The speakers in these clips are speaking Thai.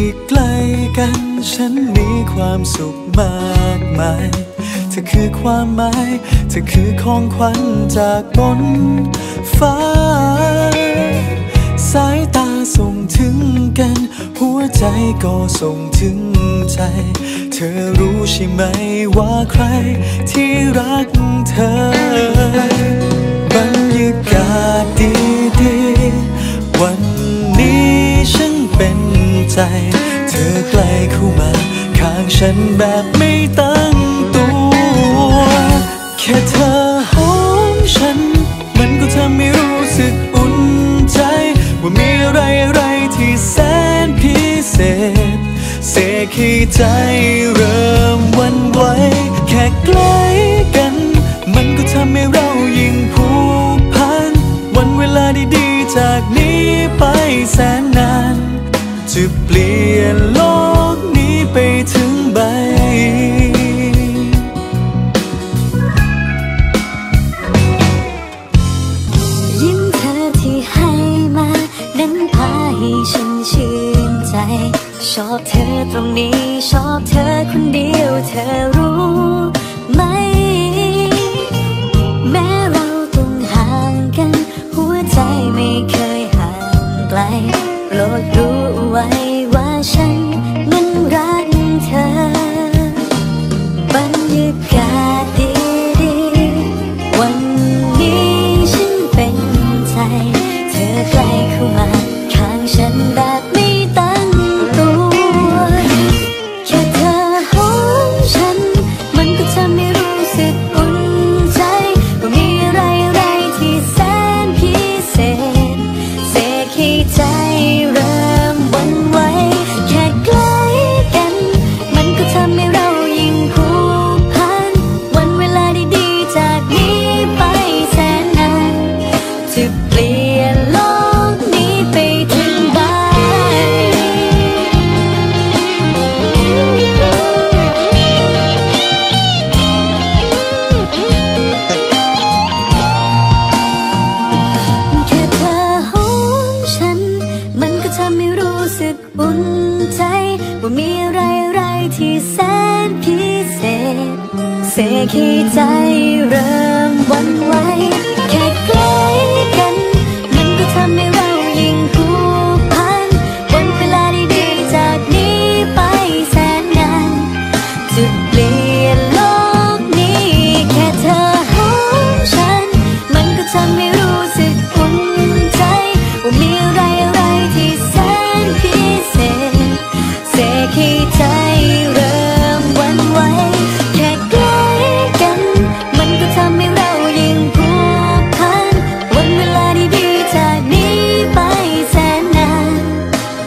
ที่ใกล้กัน ฉันมีความสุขมากมายเธอคือความหมายเธอคือของขวัญจากบนฟ้า สายตาส่งถึงกัน หัวใจก็ส่งถึงใจ เธอรู้ใช่ไหมว่าใครที่รักเธอ ใจ เธอใกล้เข้ามาข้างฉันแบบไม่ตั้งตัว แค่เธอหอมฉัน มันก็ทำให้รู้สึกอุ่นใจ ว่ามีอะไรอะไรที่แสนพิเศษ เสกให้ใจเริ่มวันไหวแค่ใกล้กัน มันก็ทำให้เรายิ่งผูกพัน วันเวลาดีๆจากนี้ไปแสน จะเปลี่ยนโลกนี้ไปถึงใบ ยิ้มเธอที่ให้มานั้นพาให้ฉันชื่นใจ ชอบเธอตรงนี้ ชอบเธอคนเดียวเธอรู้ไหม ที่แสนพิเศษ เสกให้ใจเริ่มวันไหว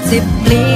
possibly